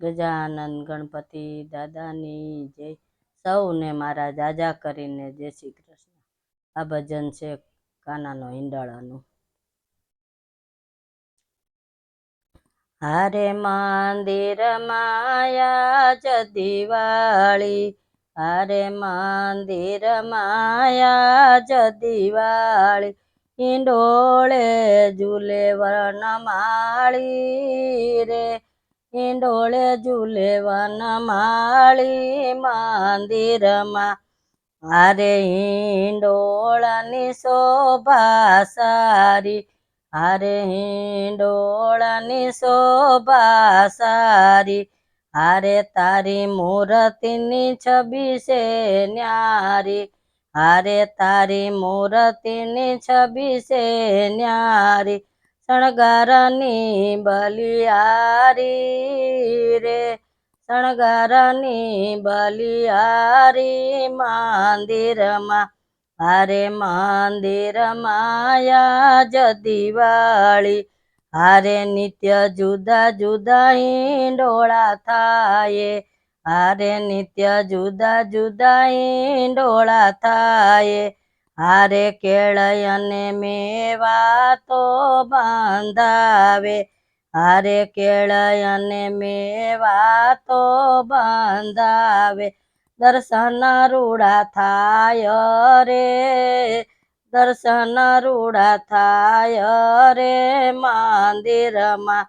ગજાનંદ ગણપતિ દાદાની જય. સૌને મારા જાજા કરીને જય શ્રી કૃષ્ણ. આ ભજન છે કાનાનો હિંડાળાનું. હારે મંદિર માયા જ દિવાળી. હારે મંદિર માયા જ દિવાળી. હિંડોળે ઝૂલે વનમાળી રે. હિંડોળે ઝૂલે વનમાળી મંદિરમાં. હારે હિંડોળાની શોભા સારી, હારે હિંડોળાની શોભા સારી, હારે તારી મૂર્તિની છબી છે ન્યારી, હારે તારી મૂર્તિની છબી છે ન્યારી શણગારની બલિયારી રે. શણગારની બલિયારી મંદિરમાં, હારે મંદિર માયા જ દિવાળી. હારે નિત્ય જુદા જુદા ઈંડોળા થાય. હારે નિત્ય જુદા જુદા ઈંડોળા થાય. હારે કેળય અને મેવા તો બાંધાવે. હારે કેળય અને મેવા તો બાંધાવે. દર્શન રૂડા થાય રે દર્શન રૂડા થાય રે મંદિરમાં.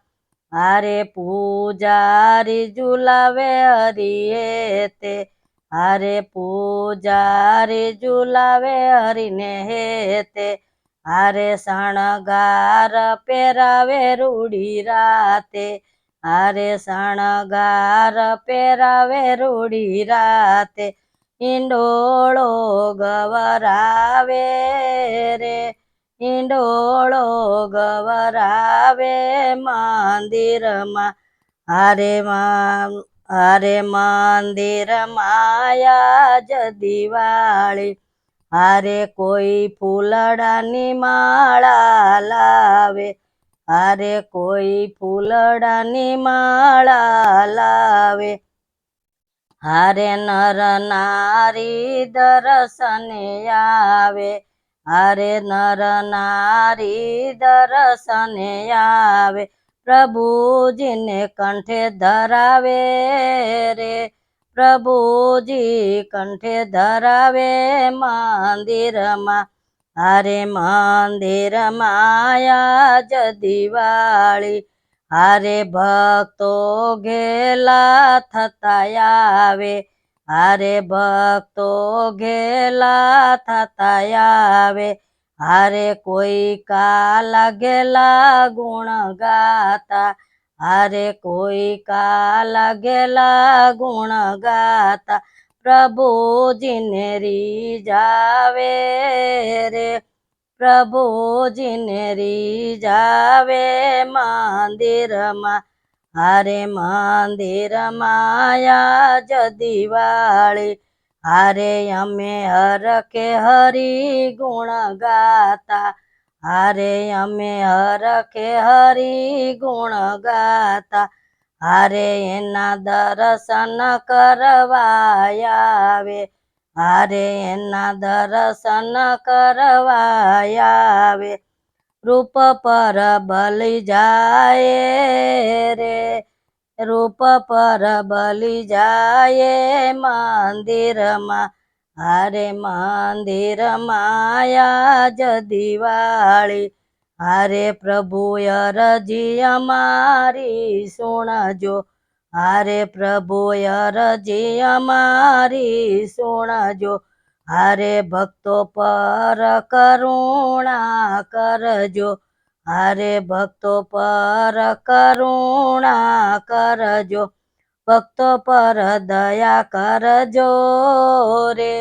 હારે પૂજારી ઝુલાવે હરિયે તે હારે પૂજારી ઝુલાવે હરીને હેતે. હારે શણગાર પહેરાવે રૂડી રાતે. હારે શણગાર પહેરાવે રૂડી રાતે. હિંડોળો ગવરાવે રે. હિંડોળો ગવરાવે મંદિરમાં. હારે મા હારે મંદિર માયા જ દિવાળી. હારે કોઈ ફૂલડાની માળા લાવે. હારે કોઈ ફૂલડાની માળા લાવે. હારે નર નારી દર્શને આવે. હારે નર નારી દર્શને આવે. પ્રભુજીને કંઠે ધરાવે રે. પ્રભુજી કંઠે ધરાવે મંદિરમાં. હારે મંદિર માયા જ દિવાળી. હારે ભક્તો ઘેલા થતા આવે. હારે ભક્તો ઘેલા થતા આવે. હારે કોઈ કા લાગેલા ગુણ ગાતા, હારે કોઈ કા લાગેલા ગુણ ગાતા, પ્રભુજીને રીજાવે રે, પ્રભુજીને રીજાવે મંદિરમાં, હારે મંદિર માયા જ દિવાળી હારે અમે હરકે હરી ગુણ ગાતા. હારે અમે હરકે હરી ગુણ ગાતા. હારે એના દર્શન કરવા આવે. હારે એના દર્શન કરવા આવે. રૂપ પર બલી જાય રે. રૂપ પર બલી જાય મંદિરમાં. હારે મંદિર માયા જ દિવાળી. હારે પ્રભુ અરજી અમારી સુણજો. હારે પ્રભુ અરજી અમારી સુણજો. હારે ભક્તો પર કરુણા કરજો. હારે ભક્તો પર કરુણા કરજો, ભક્તો પર દયા કરજો રે.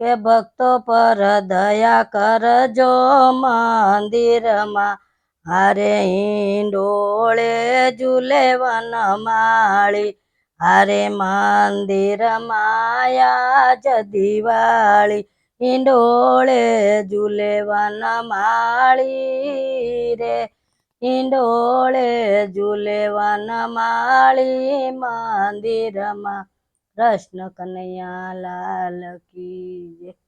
કે ભક્તો પર દયા કરજો મંદિરમાં હારે હિંડોળે ઝૂલે વનમાળી હારે મંદિર માયા જ દિવાળી. હિંડોળે જુલેવાના માળી રે ઈંડોળે જુલેવાના માળી મંદિરમાં કૃષ્ણ કનૈયા લાલ કી